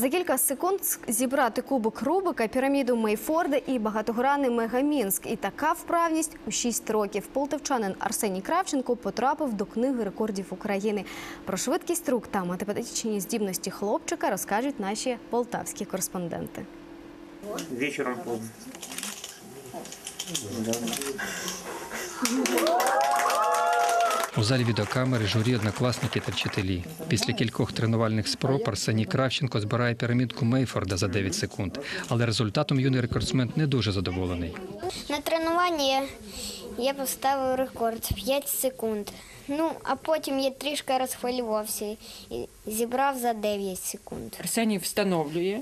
За кілька секунд зібрати кубок Рубика, піраміду Мейфорда і багатогранний Мегамінськ. І така вправність у 6 років. Полтавчанин Арсеній Кравченко потрапив до книги рекордів України. Про швидкість рук та математичні здібності хлопчика розкажуть наші полтавські кореспонденти. Вечером. У залі відеокамери журі однокласники та вчителі. Після кількох тренувальних спроб Арсеній Кравченко збирає пірамідку Мейфорда за 9 секунд. Але результатом юний рекордсмен не дуже задоволений. На тренуванні я, поставив рекорд 5 секунд. Ну, а потім я трішки розхвилювався і зібрав за 9 секунд. Арсеній встановлює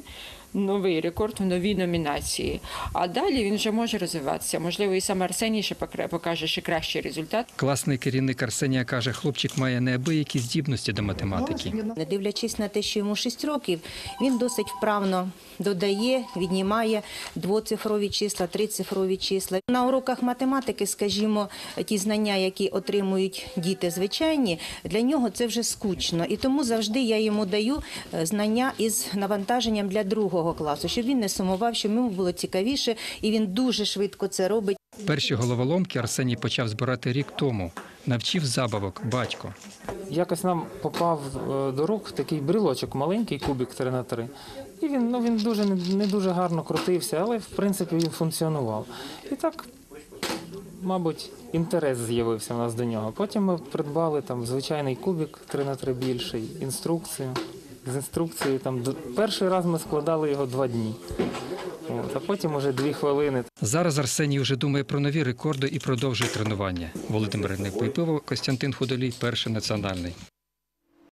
новий рекорд в новій номінації. А далі він вже може розвиватися. Можливо, і сам Арсеній ще покаже ще кращий результат. Класний керівник Арсенія каже, хлопчик має неабиякі здібності до математики. Не дивлячись на те, що йому 6 років, він досить вправно додає, віднімає двоцифрові числа, трицифрові числа. На уроках математики, скажімо, ті знання, які отримують діти звичайні, для нього це вже скучно. І тому завжди я йому даю е, знання із навантаженням для другого класу, щоб він не сумував, щоб йому було цікавіше, і він дуже швидко це робить. Перші головоломки Арсеній почав збирати рік тому. Навчив забавок батько. Якось нам попав е, до рук такий брілочок, маленький кубик 3 на 3 І він, ну, він дуже не, не дуже гарно крутився, але в принципі він функціонував. І так, мабуть, інтерес з'явився у нас до нього. Потім ми придбали там звичайний кубик 3 на 3 більший, інструкцію. З інструкцією там перший раз ми складали його два дні. От, а потім уже дві хвилини. Зараз Арсеній вже думає про нові рекорди і продовжує тренування. Володимир Непойпиво, Костянтин Худолій, перший національний.